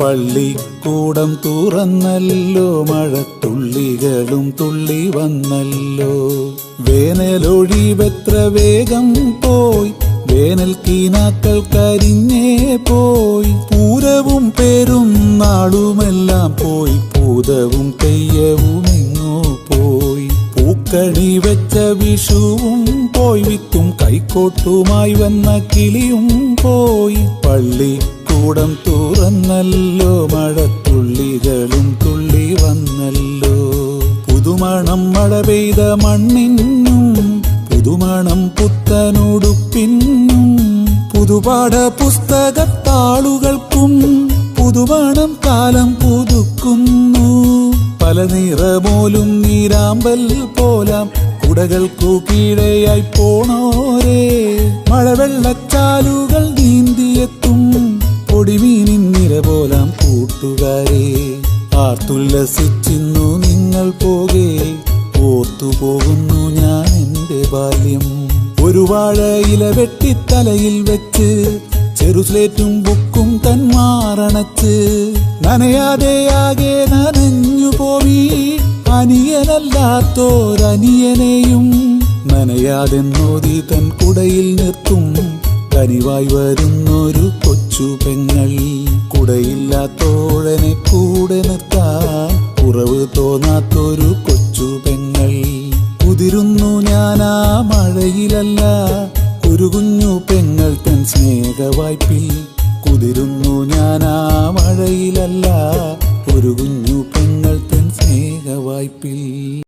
പള്ളിക്കൂടം തുറന്നല്ലോ മഴത്തുള്ളികളും തുള്ളി വന്നല്ലോ. വേനലൊഴിവെത്ര വേഗം പോയി വേനൽ കീനാക്കൾ കരിഞ്ഞേ പോയി. പൂരവും പേരും നാളുമെല്ലാം പോയി പൂതവും തെയ്യവും എങ്ങോ പോയി. പൂക്കണി വെച്ച വിഷുവും പോയി വിത്തും കൈക്കോട്ടുമായി വന്ന കിളിയും പോയി. പള്ളിക്കൂടം തുറന്നല്ലോ മഴത്തുള്ളികളും തുള്ളി വന്നല്ലോ. പുതുമണം മഴ പെയ്ത മണ്ണിനും പുതുമണം പുത്തനുടുപ്പിന്നും പുതുപാഠ പുസ്തകത്താളുകൾക്കും പുതുമണം കാലം പുതുക്കുന്നു. പല നിറമോലും നീരാമ്പൽ പോലാം കുടകൾക്കു കീഴെയായി പോണോരേ. മഴവെള്ളച്ചാലുകൾ ആർത്തുല്ലസിച്ചിന്നു നിങ്ങൾ പോകെ. ഓർത്തുപോകുന്നു ഞാൻ എന്റെ ബാല്യം. ഒരു വാഴ ഇല വെട്ടിത്തലയിൽ വെച്ച് ചെറുസ്ലേറ്റും ബുക്കും തന്മാറണച്ച് ആകെ നനഞ്ഞു പോയി അനിയനല്ലാത്തോരനിയനെയും നനയാതെന്നോതി തൻ കുടയിൽ നിർത്തും. കനിവായി വരുന്നൊരു കൊച്ചു പെങ്ങൾ. കൂടെയില്ലാത്തോഴനെ കൂടെ നിർത്താൻ കുറവ് തോന്നാത്തൊരു കൊച്ചു പെങ്ങൾ. കുതിരുന്നു ഞാനാ മഴയിലല്ല ഒരു കുഞ്ഞു പെങ്ങൾ തൻ സ്നേഹവായ്പിൽ. കുതിരുന്നു ഞാനാ മഴയിലല്ല ഒരു കുഞ്ഞു പെങ്ങൾ തൻ സ്നേഹവായ്പിൽ.